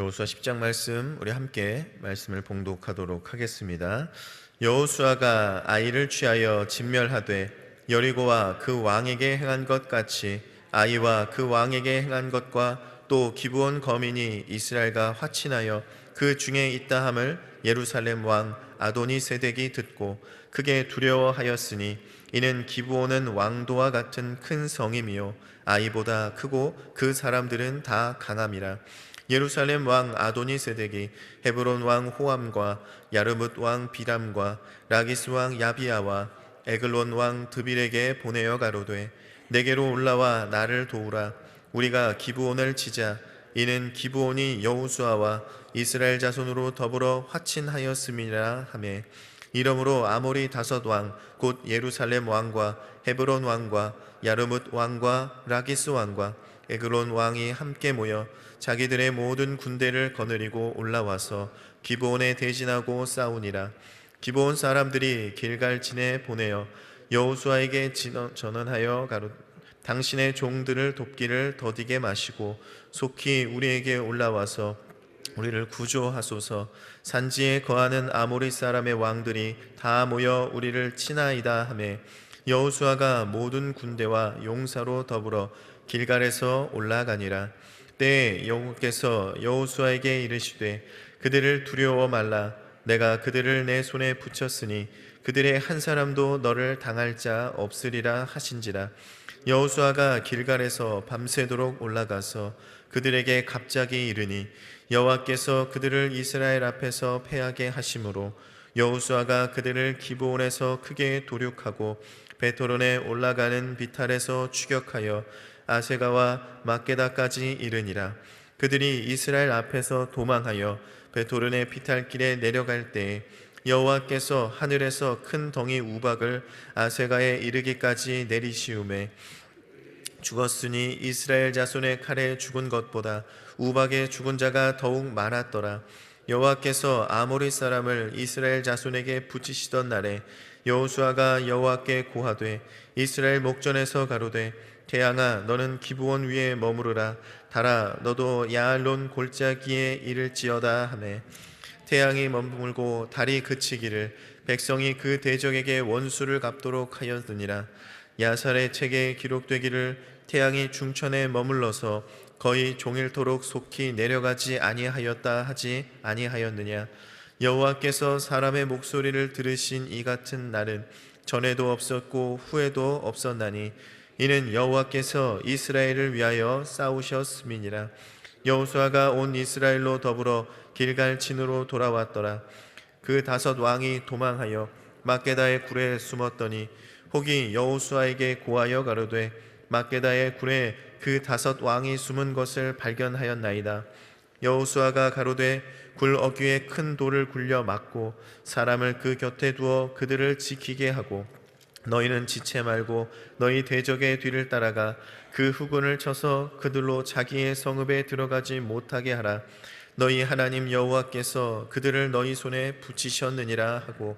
여호수아 10장 말씀 우리 함께 말씀을 봉독하도록 하겠습니다. 여호수아가 아이를 취하여 진멸하되 여리고와 그 왕에게 행한 것 같이 아이와 그 왕에게 행한 것과 또 기브온 거민이 이스라엘과 화친하여 그 중에 있다 함을 예루살렘 왕 아도니 세덱이 듣고 크게 두려워하였으니 이는 기브온은 왕도와 같은 큰 성임이요 아이보다 크고 그 사람들은 다 강함이라 예루살렘 왕 아도니 세덱이 헤브론 왕 호암과 야르뭇 왕 비람과 라기스 왕 야비아와 에글론 왕 드빌에게 보내어 가로되 내게로 올라와 나를 도우라. 우리가 기브온을 치자. 이는 기브온이 여호수아와 이스라엘 자손으로 더불어 화친하였음이라 하매. 이러므로 아모리 다섯 왕 곧 예루살렘 왕과 헤브론 왕과 야르뭇 왕과 라기스 왕과 에글론 왕이 함께 모여 자기들의 모든 군대를 거느리고 올라와서 기브온에 대진하고 싸우니라. 기브온 사람들이 길갈 진에 보내어 여호수아에게 전언하여 가로 당신의 종들을 돕기를 더디게 마시고 속히 우리에게 올라와서 우리를 구조하소서. 산지에 거하는 아모리 사람의 왕들이 다 모여 우리를 치나이다 하매 여호수아가 모든 군대와 용사로 더불어 길갈에서 올라가니라. 때에 여호께서 여호수아에게 이르시되 그들을 두려워 말라. 내가 그들을 내 손에 붙였으니 그들의 한 사람도 너를 당할 자 없으리라 하신지라. 여호수아가 길갈에서 밤새도록 올라가서 그들에게 갑자기 이르니 여호와께서 그들을 이스라엘 앞에서 패하게 하심으로 여호수아가 그들을 기브온에서 크게 도륙하고 베토론에 올라가는 비탈에서 추격하여 아세가와 막게다까지 이르니라 그들이 이스라엘 앞에서 도망하여 베토른의 피탈길에 내려갈 때에 여호와께서 하늘에서 큰 덩이 우박을 아세가에 이르기까지 내리시움에 죽었으니 이스라엘 자손의 칼에 죽은 것보다 우박에 죽은 자가 더욱 많았더라. 여호와께서 아모리 사람을 이스라엘 자손에게 붙이시던 날에 여호수아가 여호와께 고하되 이스라엘 목전에서 가로되 태양아 너는 기브온 위에 머무르라. 달아 너도 야알론 골짜기에 이를지어다 하매. 태양이 머물고 달이 그치기를 백성이 그 대적에게 원수를 갚도록 하였느니라. 야살의 책에 기록되기를 태양이 중천에 머물러서 거의 종일토록 속히 내려가지 아니하였다 하지 아니하였느냐. 여호와께서 사람의 목소리를 들으신 이 같은 날은 전에도 없었고 후에도 없었나니 이는 여호와께서 이스라엘을 위하여 싸우셨음이니라. 여호수아가 온 이스라엘로 더불어 길갈 진으로 돌아왔더라. 그 다섯 왕이 도망하여 막게다의 굴에 숨었더니 혹이 여호수아에게 고하여 가로되 막게다의 굴에 그 다섯 왕이 숨은 것을 발견하였나이다. 여호수아가 가로되 굴 어귀에 큰 돌을 굴려 막고 사람을 그 곁에 두어 그들을 지키게 하고 너희는 지체 말고 너희 대적의 뒤를 따라가 그 후군을 쳐서 그들로 자기의 성읍에 들어가지 못하게 하라. 너희 하나님 여호와께서 그들을 너희 손에 붙이셨느니라 하고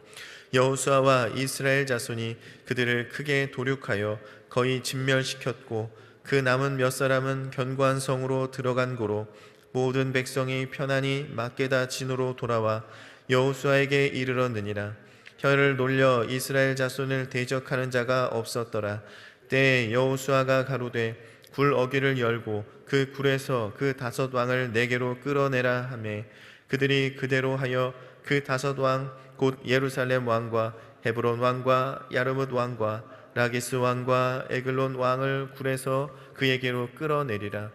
여호수아와 이스라엘 자손이 그들을 크게 도륙하여 거의 진멸시켰고 그 남은 몇 사람은 견고한 성으로 들어간 고로 모든 백성이 편안히 막게다 진으로 돌아와 여호수아에게 이르렀느니라 혀를 놀려 이스라엘 자손을 대적하는 자가 없었더라. 때에 여호수아가 가로되 굴 어귀를 열고 그 굴에서 그 다섯 왕을 내게로 끌어내라 하매. 그들이 그대로 하여 그 다섯 왕 곧 예루살렘 왕과 헤브론 왕과 야르뭇 왕과 라기스 왕과 에글론 왕을 굴에서 그에게로 끌어내리라.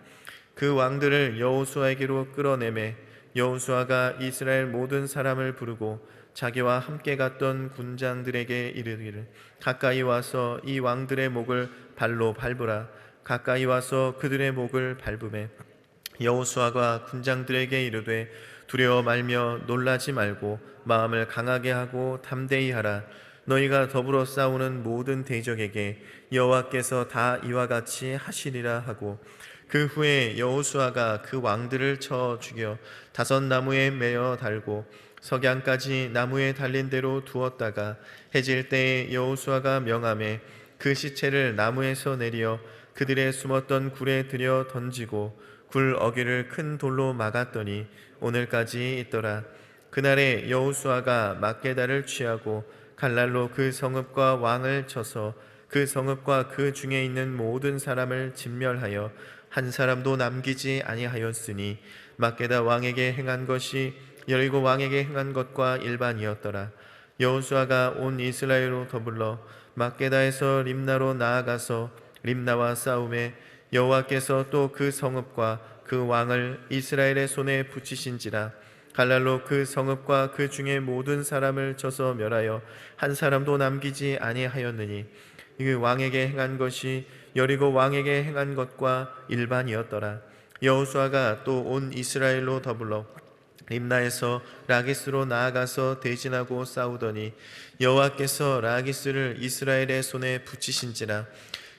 그 왕들을 여호수아에게로 끌어내매 여호수아가 이스라엘 모든 사람을 부르고 자기와 함께 갔던 군장들에게 이르기를 가까이 와서 이 왕들의 목을 발로 밟으라. 가까이 와서 그들의 목을 밟음에 여호수아가 군장들에게 이르되 두려워 말며 놀라지 말고 마음을 강하게 하고 담대히 하라. 너희가 더불어 싸우는 모든 대적에게 여호와께서 다 이와 같이 하시리라 하고 그 후에 여호수아가 그 왕들을 쳐 죽여 다섯 나무에 매어 달고 석양까지 나무에 달린 대로 두었다가 해질 때에 여호수아가 명함에 그 시체를 나무에서 내려 그들의 숨었던 굴에 들여 던지고 굴 어귀를 큰 돌로 막았더니 오늘까지 있더라. 그날에 여호수아가 막게다를 취하고 칼날로 그 성읍과 왕을 쳐서 그 성읍과 그 중에 있는 모든 사람을 진멸하여 한 사람도 남기지 아니하였으니 막게다 왕에게 행한 것이 여리고 왕에게 행한 것과 일반이었더라. 여호수아가 온 이스라엘로 더불러 막게다에서 림나로 나아가서 림나와 싸움에 여호와께서 또 그 성읍과 그 왕을 이스라엘의 손에 붙이신지라 갈랄로 그 성읍과 그 중에 모든 사람을 쳐서 멸하여 한 사람도 남기지 아니하였느니 그 왕에게 행한 것이 여리고 왕에게 행한 것과 일반이었더라 여호수아가 또 온 이스라엘로 더불러 림나에서 라기스로 나아가서 대진하고 싸우더니 여호와께서 라기스를 이스라엘의 손에 붙이신지라.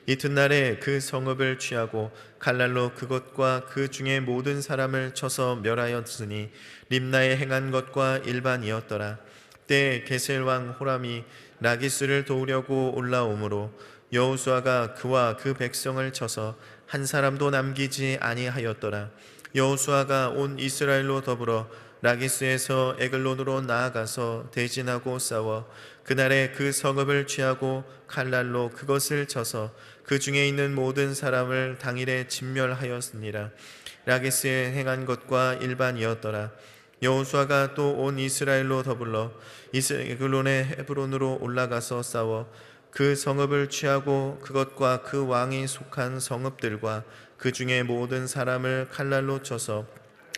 이튿날에 그 성읍을 취하고 칼날로 그것과 그 중에 모든 사람을 쳐서 멸하였으니 림나에 행한 것과 일반이었더라. 때 게셀 왕 호람이 라기스를 도우려고 올라오므로 여호수아가 그와 그 백성을 쳐서 한 사람도 남기지 아니하였더라 여호수아가 온 이스라엘로 더불어 라기스에서 에글론으로 나아가서 대진하고 싸워 그날에 그 성읍을 취하고 칼날로 그것을 쳐서 그 중에 있는 모든 사람을 당일에 진멸하였습니다. 라기스에 행한 것과 일반이었더라. 여호수아가 또 온 이스라엘로 더불러 이스라엘의 헤브론으로 올라가서 싸워 그 성읍을 취하고 그것과 그 왕이 속한 성읍들과 그 중에 모든 사람을 칼날로 쳐서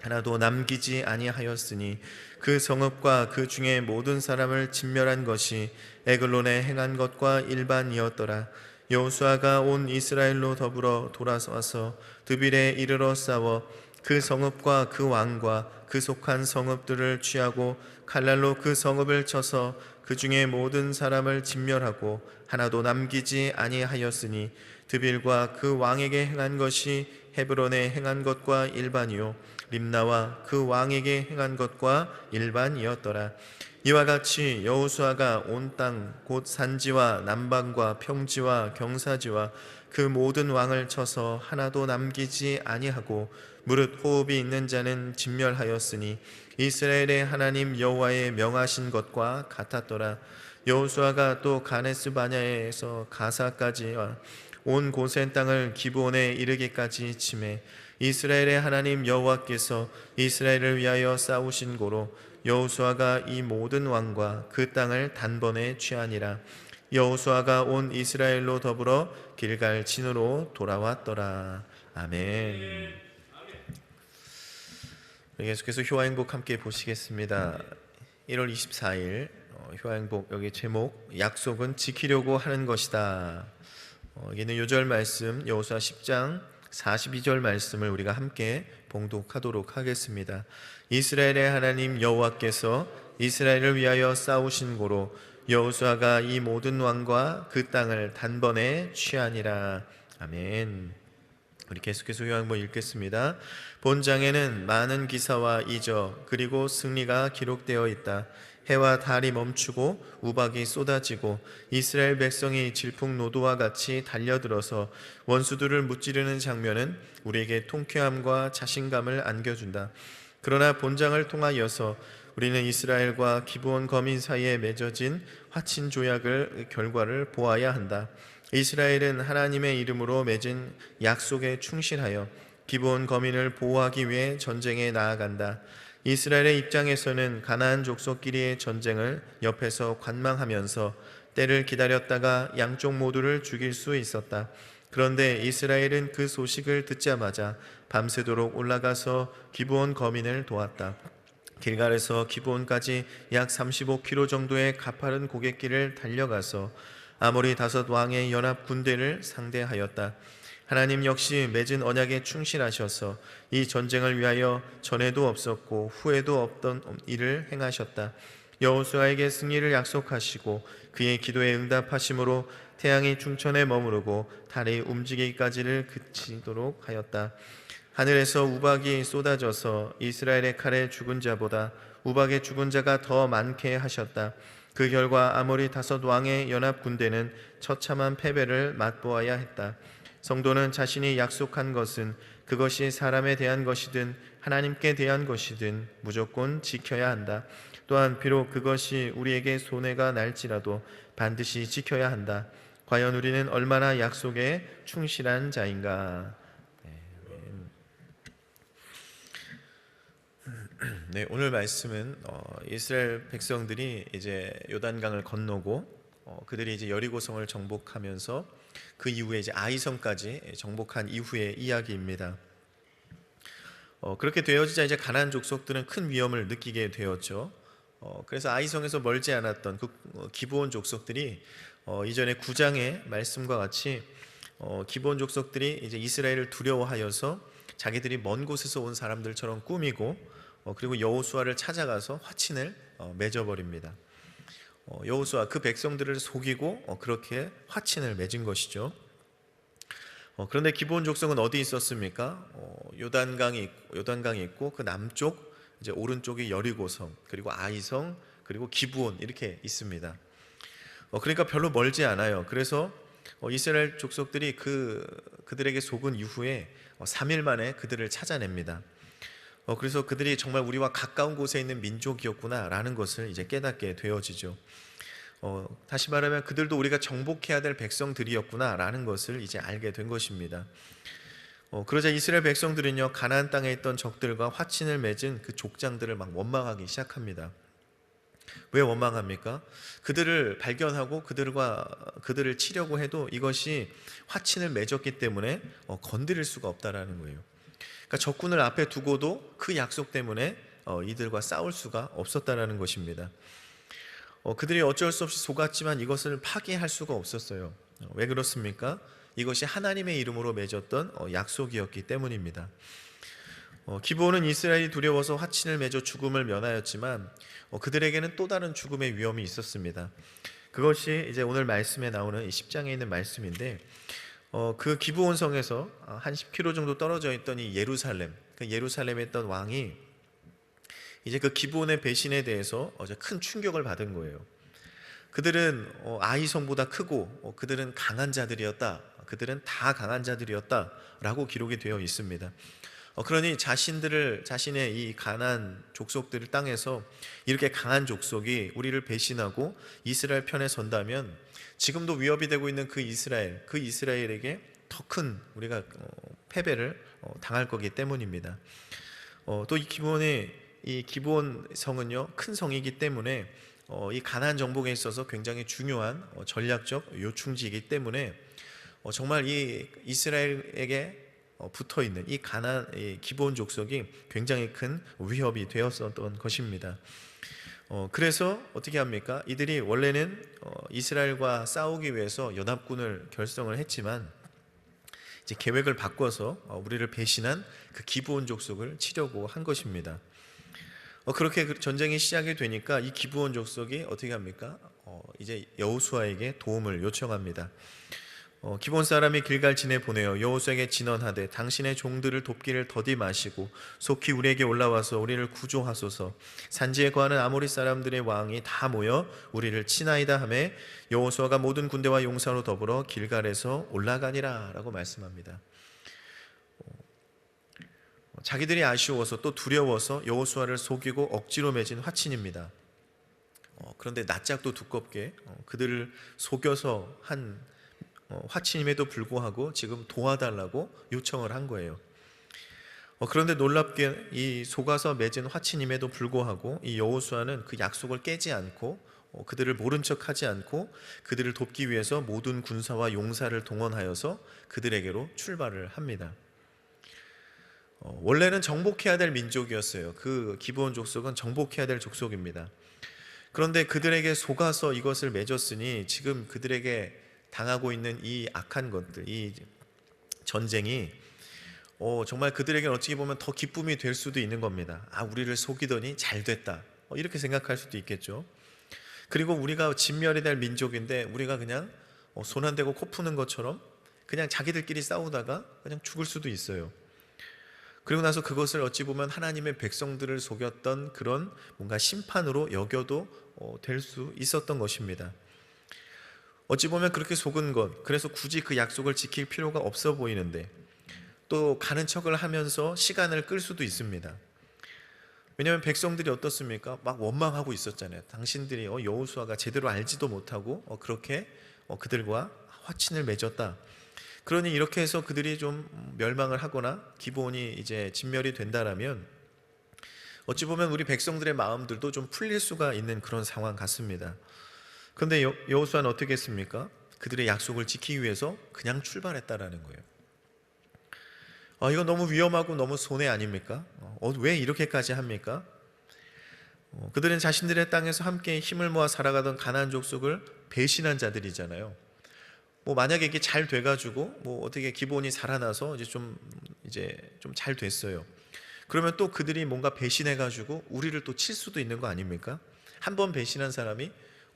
하나도 남기지 아니하였으니 그 성읍과 그 중에 모든 사람을 진멸한 것이 에글론에 행한 것과 일반이었더라. 여호수아가 온 이스라엘로 더불어 돌아와서 드빌에 이르러 싸워 그 성읍과 그 왕과 그 속한 성읍들을 취하고 칼날로 그 성읍을 쳐서 그 중에 모든 사람을 진멸하고 하나도 남기지 아니하였으니 드빌과 그 왕에게 행한 것이 헤브론에 행한 것과 일반이요 림나와 그 왕에게 행한 것과 일반이었더라. 이와 같이 여호수아가 온 땅 곧 산지와 남방과 평지와 경사지와 그 모든 왕을 쳐서 하나도 남기지 아니하고 무릇 호흡이 있는 자는 진멸하였으니 이스라엘의 하나님 여호와의 명하신 것과 같았더라. 여호수아가 또 가네스 바냐에서 가사까지와 온 고센 땅을 기브온에 이르기까지 침해 이스라엘의 하나님 여호와께서 이스라엘을 위하여 싸우신 고로 여호수아가 이 모든 왕과 그 땅을 단번에 취하니라 여호수아가 온 이스라엘로 더불어 길갈 진으로 돌아왔더라 아멘. 계속해서 효화행복 함께 보시겠습니다. 1월 24일 어, 효화행복 여기 제목 약속은 지키려고 하는 것이다. 어, 여기는 요절 말씀 여호수아 10장 42절 말씀을 우리가 함께 봉독하도록 하겠습니다. 이스라엘의 하나님 여호와께서 이스라엘을 위하여 싸우신 고로 여호수아가 이 모든 왕과 그 땅을 단번에 취하니라. 아멘. 우리 계속해서 요한번 읽겠습니다. 본장에는 많은 기사와 이적 그리고 승리가 기록되어 있다. 해와 달이 멈추고 우박이 쏟아지고 이스라엘 백성이 질풍노도와 같이 달려들어서 원수들을 무찌르는 장면은 우리에게 통쾌함과 자신감을 안겨준다. 그러나 본장을 통하여서 우리는 이스라엘과 기브온 거민 사이에 맺어진 화친 조약을 결과를 보아야 한다. 이스라엘은 하나님의 이름으로 맺은 약속에 충실하여 기브온 거민을 보호하기 위해 전쟁에 나아간다. 이스라엘의 입장에서는 가나안 족속끼리의 전쟁을 옆에서 관망하면서 때를 기다렸다가 양쪽 모두를 죽일 수 있었다. 그런데 이스라엘은 그 소식을 듣자마자 밤새도록 올라가서 기브온 거민을 도왔다. 길갈에서 기브온까지 약 35km 정도의 가파른 고갯길을 달려가서 아모리 다섯 왕의 연합 군대를 상대하였다. 하나님 역시 맺은 언약에 충실하셔서 이 전쟁을 위하여 전에도 없었고 후에도 없던 일을 행하셨다. 여호수아에게 승리를 약속하시고 그의 기도에 응답하심으로 태양이 충천에 머무르고 달이 움직이기까지를 그치도록 하였다. 하늘에서 우박이 쏟아져서 이스라엘의 칼에 죽은 자보다 우박의 죽은 자가 더 많게 하셨다. 그 결과 아모리 다섯 왕의 연합 군대는 처참한 패배를 맛보아야 했다. 성도는 자신이 약속한 것은 그것이 사람에 대한 것이든 하나님께 대한 것이든 무조건 지켜야 한다. 또한 비록 그것이 우리에게 손해가 날지라도 반드시 지켜야 한다. 과연 우리는 얼마나 약속에 충실한 자인가? 네, 오늘 말씀은 어, 이스라엘 백성들이 이제 요단강을 건너고 어, 그들이 이제 여리고성을 정복하면서 그 이후에 이제 아이성까지 정복한 이후의 이야기입니다. 어, 그렇게 되어지자 이제 가나안 족속들은 큰 위험을 느끼게 되었죠. 어, 그래서 아이성에서 멀지 않았던 그 어, 기브온 족속들이 어, 이전에 9장의 말씀과 같이 어, 기브온 족속들이 이제 이스라엘을 두려워하여서 자기들이 먼 곳에서 온 사람들처럼 꾸미고 어, 그리고 여호수아를 찾아가서 화친을 어, 맺어버립니다. 어, 여호수아 그 백성들을 속이고 어, 그렇게 화친을 맺은 것이죠. 어, 그런데 기본 족속은 어디 있었습니까? 어, 요단강이 있고, 요단강이 있고 그 남쪽 이제 오른쪽이 여리고성 그리고 아이성 그리고 기브온 이렇게 있습니다. 어, 그러니까 별로 멀지 않아요. 그래서 어, 이스라엘 족속들이 그 그들에게 속은 이후에 어, 3일 만에 그들을 찾아냅니다. 어, 그래서 그들이 정말 우리와 가까운 곳에 있는 민족이었구나라는 것을 이제 깨닫게 되어지죠. 어, 다시 말하면 그들도 우리가 정복해야 될 백성들이었구나라는 것을 이제 알게 된 것입니다. 어, 그러자 이스라엘 백성들은요 가나안 땅에 있던 적들과 화친을 맺은 그 족장들을 막 원망하기 시작합니다. 왜 원망합니까? 그들을 발견하고 그들과 그들을 치려고 해도 이것이 화친을 맺었기 때문에 어, 건드릴 수가 없다라는 거예요. 그러니까 적군을 앞에 두고도 그 약속 때문에 어, 이들과 싸울 수가 없었다라는 것입니다. 어, 그들이 어쩔 수 없이 속았지만 이것을 파기할 수가 없었어요. 어, 왜 그렇습니까? 이것이 하나님의 이름으로 맺었던 어, 약속이었기 때문입니다. 어, 기브온은 이스라엘이 두려워서 화친을 맺어 죽음을 면하였지만 어, 그들에게는 또 다른 죽음의 위험이 있었습니다. 그것이 이제 오늘 말씀에 나오는 이 10장에 있는 말씀인데 어, 그 기브온 성에서 어, 한 10km 정도 떨어져 있던 이 예루살렘, 그 예루살렘에 있던 왕이 이제 그 기브온의 배신에 대해서 어제 큰 충격을 받은 거예요. 그들은 어, 아이성보다 크고 어, 그들은 강한 자들이었다. 그들은 다 강한 자들이었다라고 기록이 되어 있습니다. 어, 그러니 자신들을 자신의 이 가난 족속들 땅에서 이렇게 강한 족속이 우리를 배신하고 이스라엘 편에 선다면 지금도 위협이 되고 있는 그 이스라엘, 그 이스라엘에게 더 큰 우리가 어, 패배를 어, 당할 거기 때문입니다. 어, 또이 기본의 이 기본 성은요 큰 성이기 때문에 어, 이 가난 정복에 있어서 굉장히 중요한 어, 전략적 요충지이기 때문에 어, 정말 이 이스라엘에게 어, 붙어 있는 이 가난 이 기본 족속이 굉장히 큰 위협이 되었었던 것입니다. 어, 그래서 어떻게 합니까? 이들이 원래는 어, 이스라엘과 싸우기 위해서 연합군을 결성을 했지만 이제 계획을 바꿔서 어, 우리를 배신한 그 기브온 족속을 치려고 한 것입니다. 어, 그렇게 그 전쟁이 시작이 되니까 이 기브온 족속이 어떻게 합니까? 어, 이제 여호수아에게 도움을 요청합니다. 어, 기본 사람이 길갈진에 보내어 여호수에게 진언하되 당신의 종들을 돕기를 더디 마시고 속히 우리에게 올라와서 우리를 구조하소서 산지에 거하는 아모리 사람들의 왕이 다 모여 우리를 치나이다 하매 여호수아가 모든 군대와 용사로 더불어 길갈에서 올라가니라라고 말씀합니다. 어, 자기들이 아쉬워서 또 두려워서 여호수아를 속이고 억지로 맺은 화친입니다. 어, 그런데 낯짝도 두껍게 어, 그들을 속여서 한 어, 화친임에도 불구하고 지금 도와달라고 요청을 한 거예요. 어, 그런데 놀랍게 이 속아서 맺은 화친임에도 불구하고 이 여호수아는 그 약속을 깨지 않고 어, 그들을 모른 척하지 않고 그들을 돕기 위해서 모든 군사와 용사를 동원하여서 그들에게로 출발을 합니다. 어, 원래는 정복해야 될 민족이었어요. 그 기브온 족속은 정복해야 될 족속입니다. 그런데 그들에게 속아서 이것을 맺었으니 지금 그들에게 당하고 있는 이 악한 것들, 이 전쟁이 어, 정말 그들에게 어찌 보면 더 기쁨이 될 수도 있는 겁니다. 아, 우리를 속이더니 잘 됐다. 어, 이렇게 생각할 수도 있겠죠. 그리고 우리가 진멸이 될 민족인데 우리가 그냥 어, 손안 대고 코 푸는 것처럼 그냥 자기들끼리 싸우다가 그냥 죽을 수도 있어요. 그리고 나서 그것을 어찌 보면 하나님의 백성들을 속였던 그런 뭔가 심판으로 여겨도 어, 될수 있었던 것입니다. 어찌 보면 그렇게 속은 것, 그래서 굳이 그 약속을 지킬 필요가 없어 보이는데, 또 가는 척을 하면서 시간을 끌 수도 있습니다. 왜냐하면 백성들이 어떻습니까? 막 원망하고 있었잖아요. 당신들이 어, 여호수아가 제대로 알지도 못하고 어, 그렇게 어, 그들과 화친을 맺었다. 그러니 이렇게 해서 그들이 좀 멸망을 하거나 기본이 이제 진멸이 된다라면 어찌 보면 우리 백성들의 마음들도 좀 풀릴 수가 있는 그런 상황 같습니다. 여- 여호수아는 어떻게 했습니까? 그들의 약속을 지키기 위해서 그냥 출발했다라는 거예요. 아, 이거 너무 위험하고 너무 손해 아닙니까? 어, 왜 이렇게까지 합니까? 어, 그들은 자신들의 땅에서 함께 힘을 모아 살아가던 가나안 족속을 배신한 자들이잖아요. 뭐 만약에 이게 잘 돼가지고 뭐 어떻게 기본이 살아나서 이제 좀 이제 좀 잘 됐어요. 그러면 또 그들이 뭔가 배신해가지고 우리를 또 칠 수도 있는 거 아닙니까? 한 번 배신한 사람이 어,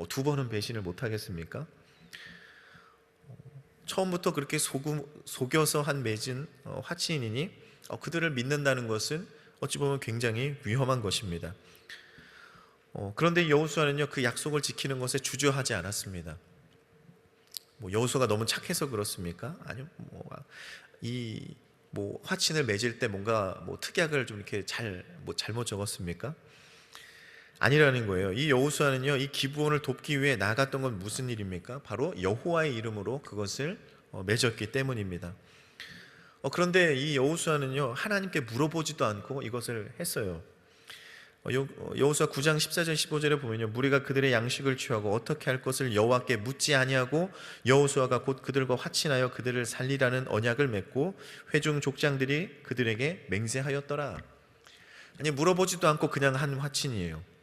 두 번은 배신을 못 하겠습니까? 처음부터 그렇게 속음, 속여서 한 맺은 어, 화친이니 어, 그들을 믿는다는 것은 어찌 보면 굉장히 위험한 것입니다. 어, 그런데 여호수아는요 그 약속을 지키는 것에 주저하지 않았습니다. 뭐 여호수아가 너무 착해서 그렇습니까? 아니요, 뭐이뭐 화친을 맺을 때 뭔가 뭐 특약을 좀 이렇게 잘 뭐 잘못 적었습니까? 아니라는 거예요. 이 여호수아는요, 이 기부원을 돕기 위해 나갔던 건 무슨 일입니까? 바로 여호와의 이름으로 그것을 어, 맺었기 때문입니다. 어, 그런데 이 여호수아는요, 하나님께 물어보지도 않고 이것을 했어요. 어, 여호수아 9장 14절 15절에 보면요, 무리가 그들의 양식을 취하고 어떻게 할 것을 여호와께 묻지 아니하고 여호수아가 곧 그들과 화친하여 그들을 살리라는 언약을 맺고 회중 족장들이 그들에게 맹세하였더라. 아니 물어보지도 않고 그냥 한 화친이에요.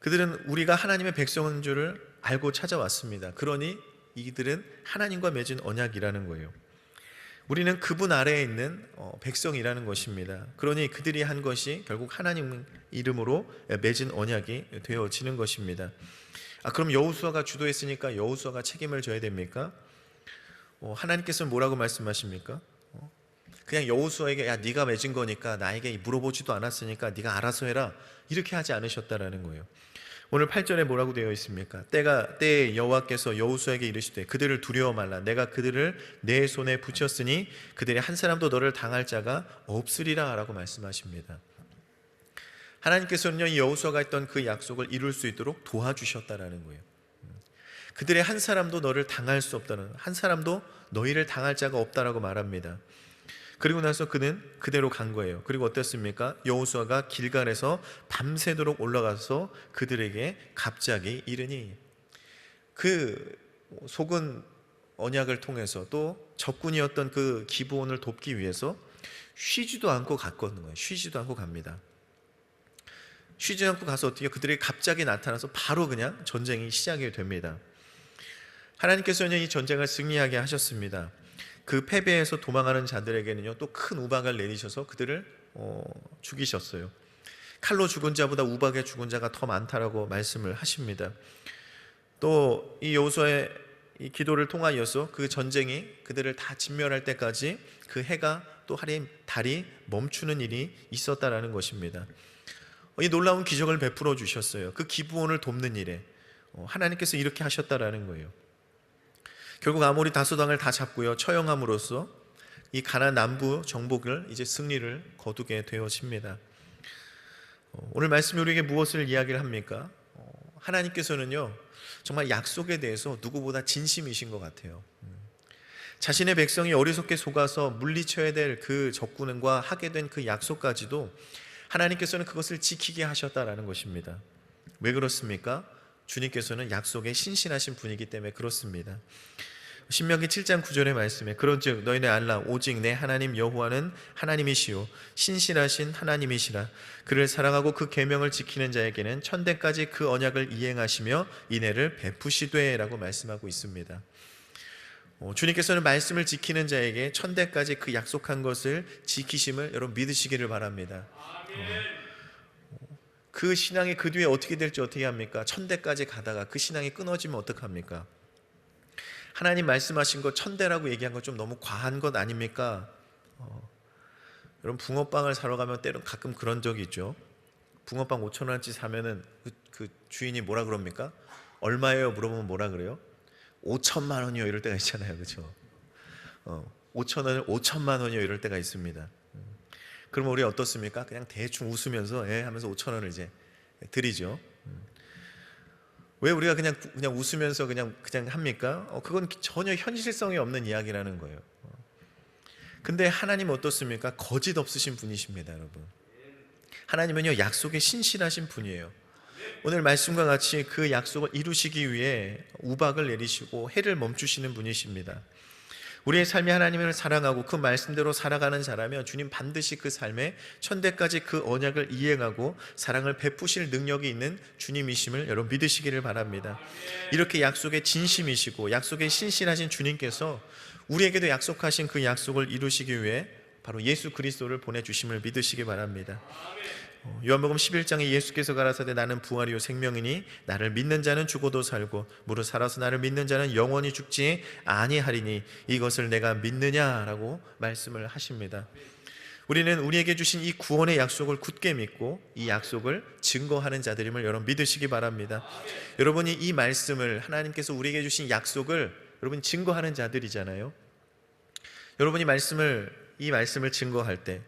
그들은 우리가 하나님의 백성인 줄을 알고 찾아왔습니다. 그러니 이들은 하나님과 맺은 언약이라는 거예요. 우리는 그분 아래에 있는 어, 백성이라는 것입니다. 그러니 그들이 한 것이 결국 하나님 이름으로 맺은 언약이 되어지는 것입니다. 아 그럼 여호수아가 주도했으니까 여호수아가 책임을 져야 됩니까? 어, 하나님께서는 뭐라고 말씀하십니까? 어, 그냥 여호수아에게 야 네가 맺은 거니까 나에게 물어보지도 않았으니까 네가 알아서 해라 이렇게 하지 않으셨다라는 거예요. 오늘 8절에 뭐라고 되어 있습니까? 때가 때에 여호와께서 여호수아에게 이르시되 그들을 두려워 말라 내가 그들을 내 손에 붙였으니 그들이 한 사람도 너를 당할 자가 없으리라라고 말씀하십니다. 하나님께서는요 이 여호수아가 했던 그 약속을 이룰 수 있도록 도와주셨다라는 거예요. 그들의 한 사람도 너를 당할 수 없다는 한 사람도 너희를 당할 자가 없다라고 말합니다. 그리고 나서 그는 그대로 간 거예요. 그리고 어땠습니까? 여호수아가 길갈에서 밤새도록 올라가서 그들에게 갑자기 이르니 그 속은 언약을 통해서 또 적군이었던 그 기브온을 돕기 위해서 쉬지도 않고 갔거든요. 쉬지도 않고 갑니다. 쉬지 않고 가서 어떻게? 그들이 갑자기 나타나서 바로 그냥 전쟁이 시작이 됩니다. 하나님께서는 이 전쟁을 승리하게 하셨습니다. 그 패배에서 도망하는 자들에게는요 또 큰 우박을 내리셔서 그들을 어, 죽이셨어요. 칼로 죽은 자보다 우박에 죽은 자가 더 많다라고 말씀을 하십니다. 또 이 여호수아의 이 기도를 통하여서 그 전쟁이 그들을 다 진멸할 때까지 그 해가 또 하리 달이 멈추는 일이 있었다라는 것입니다. 이 놀라운 기적을 베풀어 주셨어요. 그 기부원을 돕는 일에 어, 하나님께서 이렇게 하셨다라는 거예요. 결국 아모리 다소당을 다 잡고요 처형함으로써 이 가나 남부 정복을 이제 승리를 거두게 되어집니다. 어, 오늘 말씀이 우리에게 무엇을 이야기를 합니까? 어, 하나님께서는요 정말 약속에 대해서 누구보다 진심이신 것 같아요. 음. 자신의 백성이 어리석게 속아서 물리쳐야 될 그 적군과 하게 된 그 약속까지도 하나님께서는 그것을 지키게 하셨다라는 것입니다. 왜 그렇습니까? 주님께서는 약속에 신실하신 분이기 때문에 그렇습니다. 신명기 7장 9절의 말씀에 그런즉 너희네 알라 오직 내 하나님 여호와는 하나님이시요 신실하신 하나님이시라 그를 사랑하고 그 계명을 지키는 자에게는 천대까지 그 언약을 이행하시며 인애를 베푸시되라고 말씀하고 있습니다. 어, 주님께서는 말씀을 지키는 자에게 천대까지 그 약속한 것을 지키심을 여러분 믿으시기를 바랍니다. 그 신앙이 그 뒤에 어떻게 될지 어떻게 합니까? 천대까지 가다가 그 신앙이 끊어지면 어떡합니까? 하나님 말씀하신 거 천대라고 얘기한 거 좀 너무 과한 것 아닙니까? 어, 여러분 붕어빵을 사러 가면 때론 가끔 그런 적이 있죠. 붕어빵 5천 원어치 사면은 그, 그 주인이 뭐라 그럽니까? 얼마예요? 물어보면 뭐라 그래요? 5천만 원이요 이럴 때가 있잖아요, 그렇죠? 어, 5천 원을 5천만 원이요 이럴 때가 있습니다. 음. 그러면 우리 어떻습니까? 그냥 대충 웃으면서 예 하면서 5천 원을 이제 드리죠. 음. 왜 우리가 그냥 그냥 웃으면서 그냥 그냥 합니까? 어, 그건 전혀 현실성이 없는 이야기라는 거예요. 어. 근데 하나님 어떻습니까? 거짓 없으신 분이십니다, 여러분. 하나님은요 약속에 신실하신 분이에요. 오늘 말씀과 같이 그 약속을 이루시기 위해 우박을 내리시고 해를 멈추시는 분이십니다. 우리의 삶이 하나님을 사랑하고 그 말씀대로 살아가는 자라면 주님 반드시 그 삶에 천대까지 그 언약을 이행하고 사랑을 베푸실 능력이 있는 주님이심을 여러분 믿으시기를 바랍니다. 이렇게 약속에 진심이시고 약속에 신실하신 주님께서 우리에게도 약속하신 그 약속을 이루시기 위해 바로 예수 그리스도를 보내 주심을 믿으시기 바랍니다. 어, 요한복음 11장에 예수께서 가라사대 나는 부활이요 생명이니 나를 믿는 자는 죽어도 살고 무릇 살아서 나를 믿는 자는 영원히 죽지 아니하리니 이것을 내가 믿느냐라고 말씀을 하십니다. 우리는 우리에게 주신 이 구원의 약속을 굳게 믿고 이 약속을 증거하는 자들임을 여러분 믿으시기 바랍니다. 여러분이 이 말씀을 하나님께서 우리에게 주신 약속을 여러분 증거하는 자들이잖아요. 여러분이 말씀을 이 말씀을 증거할 때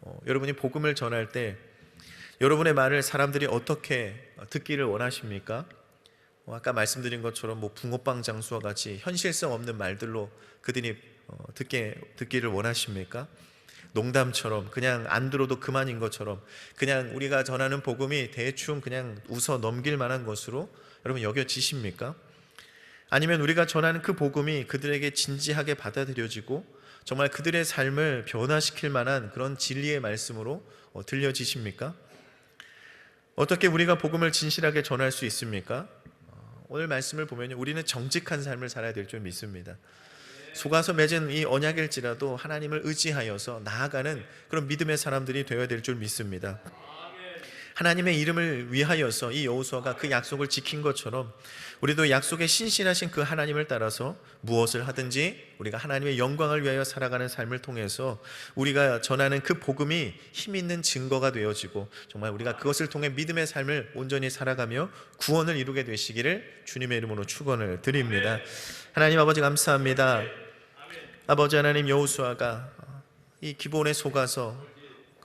어, 여러분이 복음을 전할 때 여러분의 말을 사람들이 어떻게 듣기를 원하십니까? 어, 아까 말씀드린 것처럼 뭐 붕어빵 장수와 같이 현실성 없는 말들로 그들이 어, 듣게 듣기를 원하십니까? 농담처럼 그냥 안 들어도 그만인 것처럼 그냥 우리가 전하는 복음이 대충 그냥 웃어 넘길 만한 것으로 여러분 여겨지십니까? 아니면 우리가 전하는 그 복음이 그들에게 진지하게 받아들여지고 정말 그들의 삶을 변화시킬 만한 그런 진리의 말씀으로 어, 들려지십니까? 어떻게 우리가 복음을 진실하게 전할 수 있습니까? 어, 오늘 말씀을 보면 우리는 정직한 삶을 살아야 될 줄 믿습니다. 속아서 맺은 이 언약일지라도 하나님을 의지하여서 나아가는 그런 믿음의 사람들이 되어야 될 줄 믿습니다. 하나님의 이름을 위하여서 이 여호수아가 그 약속을 지킨 것처럼 우리도 약속에 신실하신 그 하나님을 따라서 무엇을 하든지 우리가 하나님의 영광을 위하여 살아가는 삶을 통해서 우리가 전하는 그 복음이 힘 있는 증거가 되어지고 정말 우리가 그것을 통해 믿음의 삶을 온전히 살아가며 구원을 이루게 되시기를 주님의 이름으로 축원을 드립니다. 하나님 아버지 감사합니다. 아버지 하나님 여호수아가 이 기본에 속아서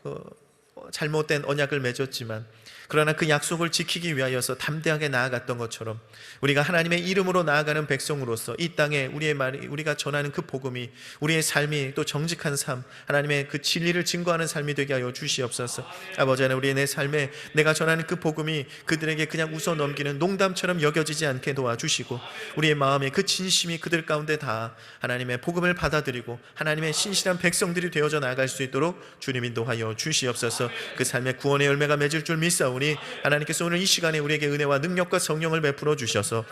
그 잘못된 언약을 맺었지만 그러나 그 약속을 지키기 위하여서 담대하게 나아갔던 것처럼 우리가 하나님의 이름으로 나아가는 백성으로서 이 땅에 우리의 말이 우리가 전하는 그 복음이 우리의 삶이 또 정직한 삶 하나님의 그 진리를 증거하는 삶이 되게 하여 주시옵소서. 아버지 하나님 우리의 내 삶에 내가 전하는 그 복음이 그들에게 그냥 웃어 넘기는 농담처럼 여겨지지 않게 도와주시고 우리의 마음에 그 진심이 그들 가운데 다 하나님의 복음을 받아들이고 하나님의 신실한 백성들이 되어져 나아갈 수 있도록 주님 인도하여 주시옵소서. 그 삶의 구원의 열매가 맺을 줄 믿사오니 하나님께서 오늘 이 시간에 우리에게 은혜와 능력과 성령을 베풀어 주셔서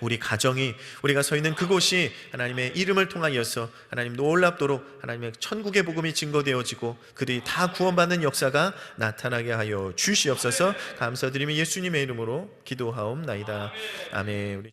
우리 가정이 우리가 서 있는 그곳이 하나님의 이름을 통하여서 하나님 놀랍도록 하나님의 천국의 복음이 증거되어지고 그들이 다 구원받는 역사가 나타나게 하여 주시옵소서 감사드리며 예수님의 이름으로 기도하옵나이다 아멘.